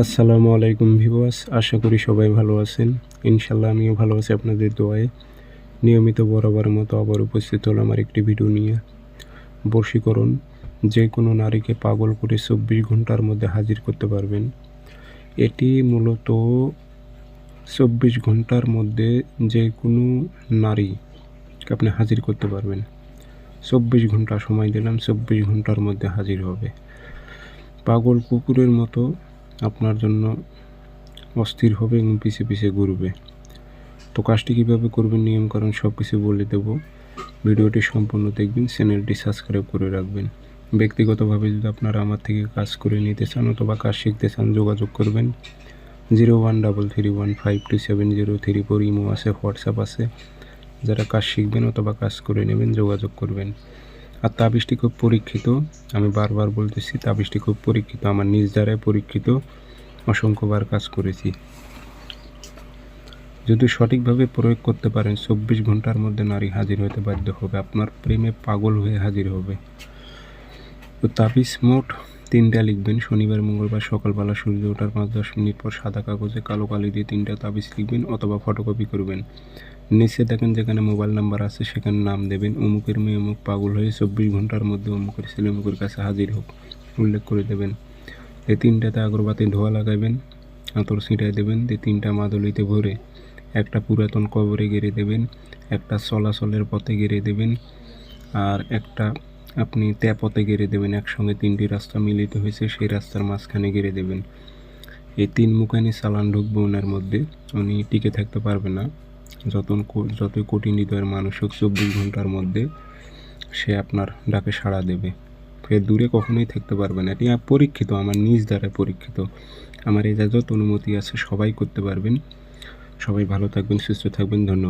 আসসালামু আলাইকুম ভিউয়ার্স, আশা করি সবাই ভালো আছেন। ইনশাল্লাহ আমিও ভালো আছি আপনাদের দোয়ায়। নিয়মিত বরাবর মতো আবার উপস্থিত হল আমার একটি ভিডিও নিয়ে। বশীকরণ যে কোনো নারীকে পাগল করে চব্বিশ ঘণ্টার মধ্যে হাজির করতে পারবেন। এটি মূলত চব্বিশ ঘণ্টার মধ্যে যে কোনো নারীকে আপনি হাজির করতে পারবেন। চব্বিশ ঘণ্টা সময় দিলাম, চব্বিশ ঘণ্টার মধ্যে হাজির হবে। পাগল কুকুরের মতো আপনার জন্য অস্থির হবে এবং পিছিয়ে পিছিয়ে ঘুরবে। তো কাজটি কীভাবে করবেন নিয়মকানুন সব কিছু বলে দেব। ভিডিওটি সম্পূর্ণ দেখবেন, চ্যানেলটি সাবস্ক্রাইব করে রাখবেন। ব্যক্তিগতভাবে যদি আপনারা আমার থেকে কাজ করে নিতে চান অথবা কাজ শিখতে চান, যোগাযোগ করবেন। Zero one double three one five two seven zero three four imo আছে, হোয়াটসঅ্যাপ আছে। যারা কাজ শিখবেন অথবা কাজ করে নেবেন, যোগাযোগ করবেন। আর তাবিজটি খুব পরীক্ষিত। আমি বারবার বলতেছি তাবিজটি খুব পরীক্ষিত। আমার নিজ দ্বারায় পরীক্ষিত। অসংখ্যবার কাজ করেছি। যদি সঠিকভাবে প্রয়োগ করতে পারেন, চব্বিশ ঘণ্টার মধ্যে নারী হাজির হতে বাধ্য হবে। আপনার প্রেমে পাগল হয়ে হাজির হবে। তো তাবিজ মোট তিনটা লিখবেন। শনিবার, মঙ্গলবার সকালবেলা সূর্য ওঠার পাঁচ দশ মিনিট পর সাদা কাগজে কালো কালি দিয়ে তিনটা তাবিজ লিখবেন অথবা ফটোকপি করবেন। নিচে দেখেন যেখানে মোবাইল নাম্বার আছে, সেখানে নাম দেবেন। অমুকের মেয়ে অমুক পাগল হয়ে চব্বিশ ঘণ্টার মধ্যে অমুকের ছেলে অমুকের কাছে হাজির হোক, উল্লেখ করে দেবেন। এই তিনটাতে আগরবাতি, ধোয়া লাগাবেন, আতর ছিটাই দেবেন। দিয়ে তিনটা মাদলিতে ভরে একটা পুরাতন কবরে গেড়ে দেবেন, একটা চলাচলের পথে গেড়ে দেবেন, আর একটা আপনি ত্যাপথে গেড়ে দেবেন। একসঙ্গে তিনটি রাস্তা মিলিত হয়েছে, সেই রাস্তার মাঝখানে গেড়ে দেবেন। এই তিন মুখানি চালান ঢুকবে ওনার মধ্যে, উনি টিকে থাকতে পারবে না। যত যতই কঠিন হৃদয়ের মানুষ হোক, চব্বিশ ঘণ্টার মধ্যে সে আপনার ডাকে সাড়া দেবে। ফের দূরে কখনোই থাকতে পারবে না। এটি পরীক্ষিত, আমার নিজ দ্বারা পরীক্ষিত। আমার এই যত অনুমতি আছে, সবাই করতে পারবেন। সবাই ভালো থাকবেন, সুস্থ থাকবেন। ধন্যবাদ।